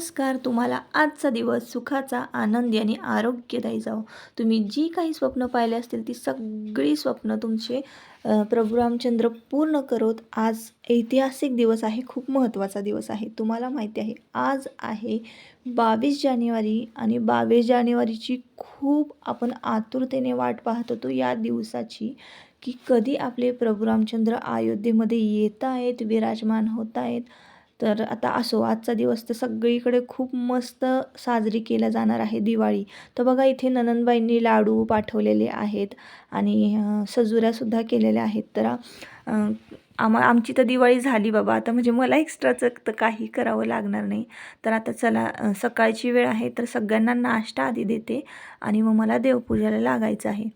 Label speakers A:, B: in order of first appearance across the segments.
A: नमस्कार. तुम्हाला आजचा दिवस सुखाचा आनंदी आणि आरोग्यदायी जावो. तुम्ही जी काही स्वप्न पाहिले असतील ती सगळी स्वप्न तुमचे प्रभू रामचंद्र पूर्ण करोत. आज ऐतिहासिक दिवस आहे खूप महत्त्वाचा दिवस आहे. तुम्हाला माहिती आहे आज आहे बावीस जानेवारी आणि बावीस जानेवारीची खूप आपण आतुरतेने वाट पाहत होतो या दिवसाची की कधी आपले प्रभू रामचंद्र अयोध्येमध्ये येत आहेत विराजमान होत आहेत. तर आता असो आजचा दिवस तर सगळीकडे खूप मस्त साजरी केला जाणार आहे दिवाळी. तर बघा इथे ननंदबाईंनी लाडू पाठवलेले आहेत आणि सजुऱ्यासुद्धा केलेल्या आहेत. तर आम्हा आमा आमची तर दिवाळी झाली बाबा. आता म्हणजे मला एक्स्ट्राचं तर काही करावं लागणार नाही. तर आता चला सकाळची वेळ आहे तर सगळ्यांना नाश्ता आधी देते आणि मग मला देवपूजेला लागायचं आहे.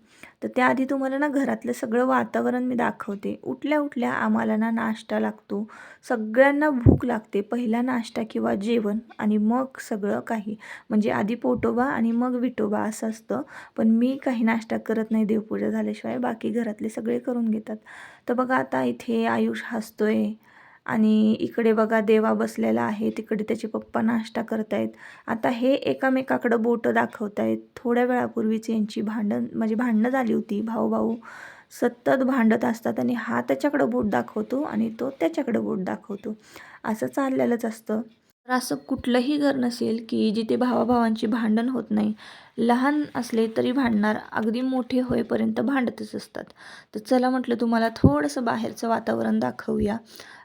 A: तर त्याआधी तुम्हाला ना घरातलं सगळं वातावरण मी दाखवते. उठल्या उठल्या आम्हाला ना नाश्ता लागतो. सगळ्यांना भूक लागते. पहिला नाश्ता किंवा जेवण आणि मग सगळं काही. म्हणजे आधी पोटोबा आणि मग विटोबा असं असतं. पण मी काही नाश्ता करत नाही देवपूजा झाल्याशिवाय. बाकी घरातले सगळे करून घेतात. तर बघा आता इथे आयुष हसतोय. आणि इकडे बघा देवा बसलेला आहे तिकडे त्याचे पप्पा नाश्ता करतायत. आता हे एकामेकाकडं बोटं दाखवत आहेत थोड्या वेळापूर्वीच यांची भांडण म्हणजे भांडणं झाली होती. भाऊ भाऊ सतत भांडत असतात आणि हा त्याच्याकडं बोट दाखवतो आणि तो त्याच्याकडं बोट दाखवतो. असं चाललेलंच असतं. तर असं कुठलंही घर नसेल की जिथे भावाभावांची भांडण होत नाही. लहान असले तरी भांडणार अगदी मोठे होईपर्यंत भांडतच असतात. तर चला म्हटलं तुम्हाला थोडंसं बाहेरचं वातावरण दाखवूया.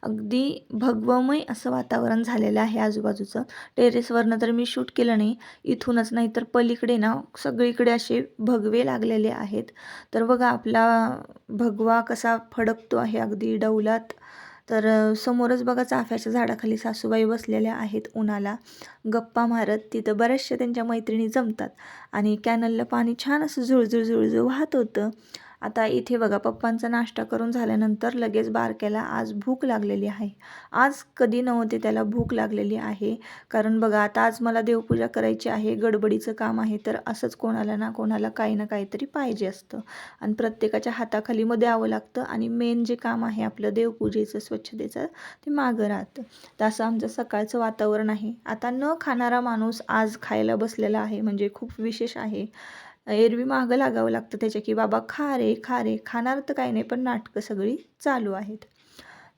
A: अगदी भगवमय असं वातावरण झालेलं आहे आजूबाजूचं. टेरेसवरनं तर मी शूट केलं नाही. इथूनच नाही तर पलीकडे ना सगळीकडे असे भगवे लागलेले आहेत. तर बघा आपला भगवा कसा फडकतो आहे अगदी डौलात. तर समोरच बघा चाफ्याच्या झाडाखाली सासूबाई बसलेल्या आहेत उन्हाला. गप्पा मारत तिथं बऱ्याचशा त्यांच्या मैत्रिणी जमतात आणि कॅनलला पाणी छान असं झुळझुळ झुळझुळ वाहत होतं. आता इथे बघा पप्पांचा नाश्ता करून झाल्यानंतर लगेच बारक्याला आज भूक लागलेली आहे. आज कधी नव्हते त्याला भूक लागलेली आहे. कारण बघा आता आज मला देवपूजा करायची आहे गडबडीचं काम आहे तर असंच कोणाला ना कोणाला काही ना काहीतरी पाहिजे असतं. आणि प्रत्येकाच्या हाताखाली मग द्यावं लागतं आणि मेन जे काम आहे आपलं देवपूजेचं स्वच्छतेचं ते मागं राहतं. तर असं आमचं सकाळचं वातावरण आहे. आता न खाणारा माणूस आज खायला बसलेला आहे म्हणजे खूप विशेष आहे. एरवी मागं लागावं लागतं त्याच्या की बाबा खा रे खा रे खाणार तर काही नाही पण नाटकं सगळी चालू आहेत.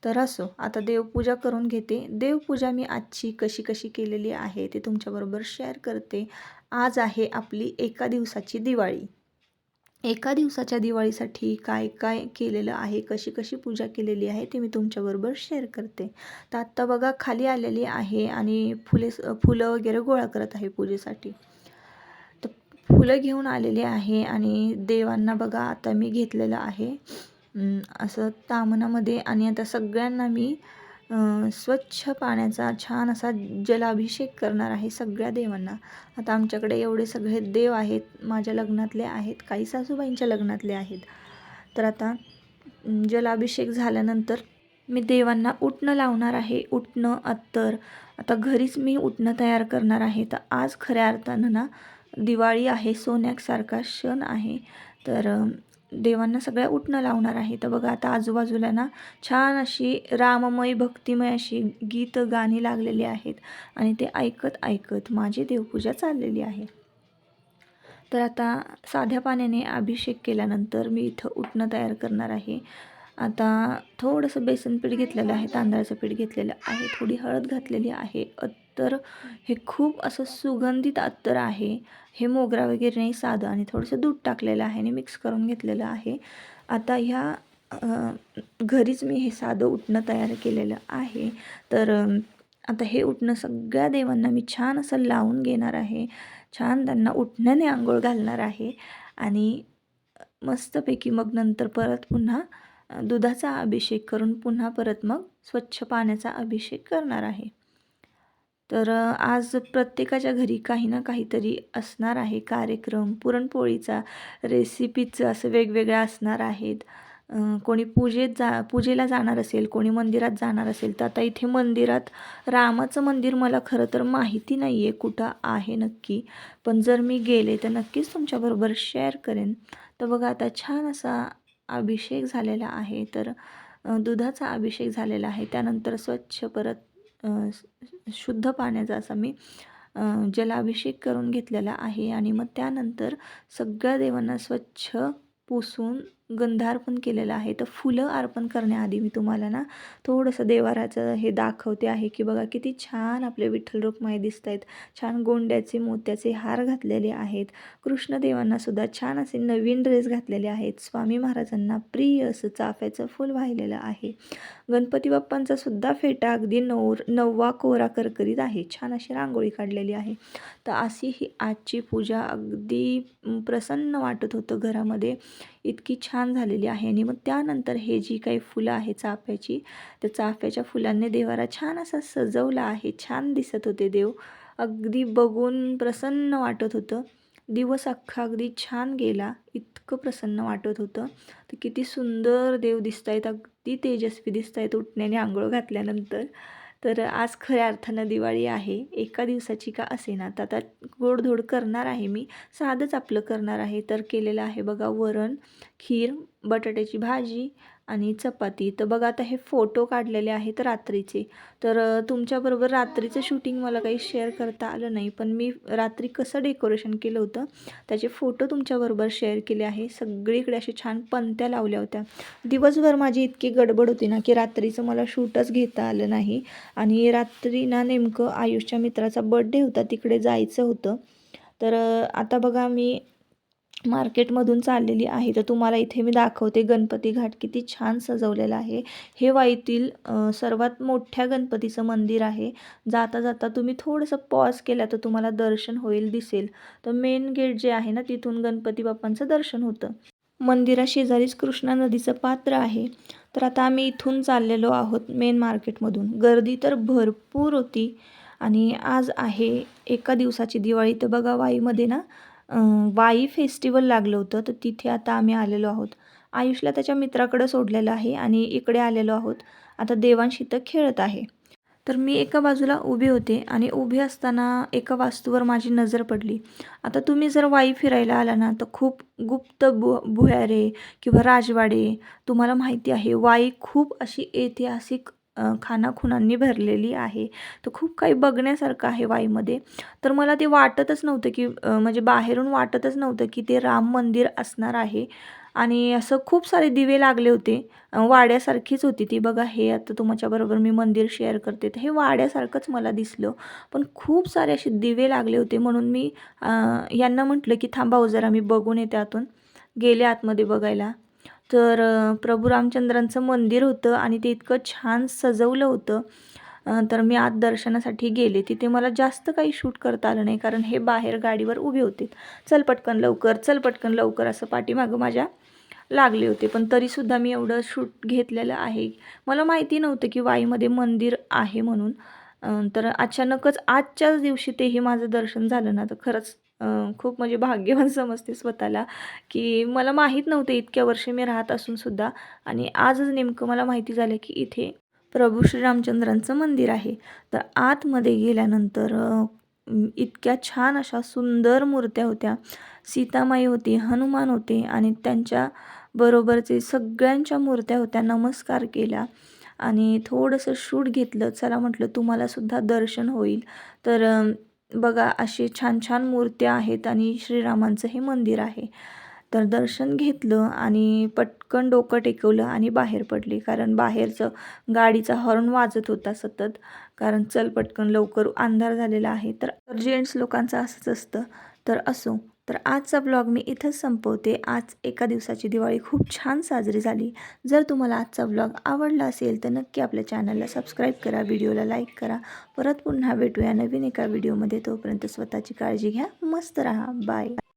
A: तर असो आता देवपूजा करून घेते. देवपूजा मी आजची कशी कशी केलेली आहे ते तुमच्याबरोबर शेअर करते. आज आहे आपली एका दिवसाची दिवाळी. एका दिवसाच्या दिवाळीसाठी काय काय केलेलं आहे कशी कशी पूजा केलेली आहे ते मी तुमच्याबरोबर शेअर करते. तर आत्ता बघा खाली आलेली आहे आणि फुले फुलं वगैरे गोळा करत आहे पूजेसाठी. फुलं घेऊन आलेली आहे आणि देवांना बघा आता मी घेतलेलं आहे. असं तामणामध्ये आणि आता सगळ्यांना मी स्वच्छ पाण्याचा छान असा जलाभिषेक करणार आहे सगळ्या देवांना. आता आमच्याकडे एवढे सगळे देव आहेत माझ्या लग्नातले आहेत काही सासूबाईंच्या लग्नातले आहेत. तर आता जलाभिषेक झाल्यानंतर मी देवांना उठणं लावणार आहे. उठणं अत्तर. आता घरीच मी उठणं तयार करणार आहे. तर आज खऱ्या अर्थानं ना दिवाळी आहे सोन्यासारखा क्षण आहे. तर देवांना सगळ्या उठणं लावणार आहे. तर बघा आता आजूबाजूला ना छान अशी राममय भक्तिमय अशी गीत गाणी लागलेली आहेत. आणि ते ऐकत ऐकत माझी देवपूजा चाललेली आहे. तर आता साध्या पाण्याने अभिषेक केल्यानंतर मी इथं उठणं तयार करणार आहे. आता थोडंसं बेसन पीठ घेतलेलं आहे तांदळाचं पीठ घेतलेलं आहे थोडी हळद घातलेली आहे. अत्तर हे खूप असं सुगंधित अत्तर आहे. हे मोगरा वगैरे नाही साधं. आणि थोडंसं दूध टाकलेलं आहे आणि मिक्स करून घेतलेलं आहे. आता ह्या घरीच मी हे साधं उठणं तयार केलेलं आहे. तर आता हे उठणं सगळ्या देवांना मी छान असं लावून घेणार आहे. छान त्यांना उठण्याने आंघोळ घालणार आहे. आणि मस्तपैकी मग नंतर परत पुन्हा दुधाचा अभिषेक करून पुन्हा परत मग स्वच्छ पाण्याचा अभिषेक करणार आहे. तर आज प्रत्येकाच्या घरी काही ना काहीतरी असणार आहे. कार्यक्रम पुरणपोळीचा रेसिपीचं असं वेगवेगळ्या असणार आहेत. कोणी पूजेत जा पूजेला जाणार असेल कोणी मंदिरात जाणार असेल तर आता इथे मंदिरात रामाचं मंदिर मला खरं तर माहिती नाही आहे कुठं आहे नक्की. पण जर मी गेले तर नक्कीच तुमच्याबरोबर शेअर करेन. तर बघा आता छान असा अभिषेक झालेला आहे तर दुधाचा अभिषेक झालेला आहे. त्यानंतर स्वच्छ परत शुद्ध पाण्याचा असा मी जलाभिषेक करून घेतलेला आहे. आणि मग त्यानंतर सगळ्या देवांना स्वच्छ पुसून गंधार्पण केलेलं आहे. तर फुलं अर्पण करण्याआधी मी तुम्हाला ना थोडंसं देवाराचं हे दाखवते आहे की बघा किती छान आपले विठ्ठल रुक्माई दिसत आहेत छान गोंड्याचे मोत्याचे हार घातलेले आहेत. कृष्णदेवांना सुद्धा छान असे नवीन ड्रेस घातलेले आहेत. स्वामी महाराजांना प्रिय असं चाफ्याचं फूल वाहिलेलं आहे. गणपती बाप्पांचा सुद्धा फेटा अगदी नवर नववा कोरा करकरीत आहे. छान अशी रांगोळी काढलेली आहे. तर अशी ही आजची पूजा अगदी प्रसन्न वाटत होतं घरामध्ये. इतकी छान झालेली आहे. आणि मग त्यानंतर हे जी काही फुलं आहे चाफ्याची त्या चाफ्याच्या फुलांनी देवाला छान असा सजवला आहे. छान दिसत होते देव. अगदी बघून प्रसन्न वाटत होतं. दिवस अख्खा अगदी छान गेला. इतकं प्रसन्न वाटत होतं. तर किती सुंदर देव दिसत आहेत अगदी तेजस्वी दिसत आहेत उठण्याने आंघोळ घातल्यानंतर. तर आज खऱ्या अर्थानं दिवाळी आहे. एका दिवसाची का असेना? तर आता गोडधोड करणार आहे मी. साधंच आपलं करणार आहे. तर केलेलं आहे बघा वरण खीर बटाट्याची भाजी आणि चपाती. तर बघा आता हे फोटो काढलेले आहेत रात्रीचे. तर तुमच्याबरोबर रात्रीचं शूटिंग मला काही शेअर करता आलं नाही पण मी रात्री कसं डेकोरेशन केलं होतं त्याचे फोटो तुमच्याबरोबर शेअर केले आहे. सगळीकडे अशा छान पंत्या लावल्या होत्या. दिवसभर माझी इतकी गडबड होती ना की रात्रीचं मला शूटच घेता आलं नाही. आणि रात्री ना नेमकं आयुषच्या मित्राचा बड्डे होता तिकडे जायचं होतं. तर आता बघा मी मार्केटमधून चाललेली आहे. तर तुम्हाला इथे मी दाखवते गणपती घाट किती छान सजवलेला आहे. हे वाईतील सर्वात मोठ्या गणपतीचं मंदिर आहे. जाता जाता तुम्ही थोडंसं पॉज केला तर तुम्हाला दर्शन होईल दिसेल. तर मेन गेट जे आहे ना तिथून गणपती बाप्पांचं दर्शन होतं. मंदिराशेजारीच कृष्णा नदीचं पात्र आहे. तर आता आम्ही इथून चाललेलो आहोत मेन मार्केटमधून गर्दी तर भरपूर होती आणि आज आहे एका दिवसाची. दिवाळी तर बघा वाईमध्ये ना वाई फेस्टिवल लागलं होतं तर तिथे आता आम्ही आलेलो आहोत. आयुषला त्याच्या मित्राकडं सोडलेलं आहे आणि इकडे आलेलो आहोत. आता देवांशी तर खेळत आहे. तर मी एका बाजूला उभी होते आणि उभी असताना एका वास्तूवर माझी नजर पडली. आता तुम्ही जर वाई फिरायला आला ना तर खूप गुप्त भु भुयारे किंवा राजवाडे तुम्हाला माहिती आहे. वाई खूप अशी ऐतिहासिक खानाखुणांनी भरलेली आहे. तर खूप काही बघण्यासारखं आहे वाईमध्ये. तर मला ते वाटतच नव्हतं की म्हणजे बाहेरून वाटतच नव्हतं की ते राम मंदिर असणार आहे. आणि असं खूप सारे दिवे लागले होते. वाड्यासारखीच होती ती. बघा हे आता तुमच्याबरोबर मी मंदिर शेअर करते. तर हे वाड्यासारखंच मला दिसलं. पण खूप सारे असे दिवे लागले होते म्हणून मी यांना म्हटलं की थांबावं हो जरा मी बघून येते आतून. गेले आतमध्ये बघायला. तर प्रभू रामचंद्रांचं मंदिर होतं आणि ते इतकं छान सजवलं होतं. तर मी आत दर्शनासाठी गेले. तिथे मला जास्त काही शूट करता आलं नाही कारण हे बाहेर गाडीवर उभे होते. चल पटकन लवकर चल पटकन लवकर असं पाठीमागं माझ्या लागले होते. पण तरीसुद्धा मी एवढं शूट घेतलेलं आहे. मला माहिती नव्हतं की वाईमध्ये मंदिर आहे म्हणून. तर अचानकच आजच्याच दिवशी तेही माझं दर्शन झालं ना तर खरंच खूप म्हणजे भाग्यवान समजते स्वतःला की मला माहीत नव्हते इतक्या वर्षे मी राहत असूनसुद्धा आणि आजच नेमकं मला माहिती झालं की इथे प्रभू श्रीरामचंद्रांचं मंदिर आहे. तर आतमध्ये गेल्यानंतर इतक्या छान अशा सुंदर मूर्त्या होत्या. सीतामाई होती हनुमान होते आणि त्यांच्या बरोबरचे सगळ्यांच्या मूर्त्या होत्या नमस्कार केला आणि थोडंसं शूट घेतलं. चला म्हटलं तुम्हालासुद्धा दर्शन होईल. तर बघा असे छान छान मूर्त्या आहेत आणि श्रीरामांचं हे मंदिर आहे. तर दर्शन घेतलं आणि पटकन डोकं टेकवलं आणि बाहेर पडले. कारण बाहेरचं गाडीचा हॉर्न वाजत होता सतत. कारण चल पटकन लवकर अंधार झालेला आहे. तर जेंट्स लोकांचं असंच असतं. तर असो. तर आजचा ब्लॉग मी इथंच संपवते. आज एका दिवसाची दिवाळी खूप छान साजरी झाली. जर तुम्हाला आजचा ब्लॉग आवडला असेल तर नक्की आपल्या चॅनलला सबस्क्राईब करा व्हिडिओला लाईक करा. परत पुन्हा भेटूया नवीन एका व्हिडिओमध्ये. तोपर्यंत स्वतःची काळजी घ्या मस्त राहा. बाय.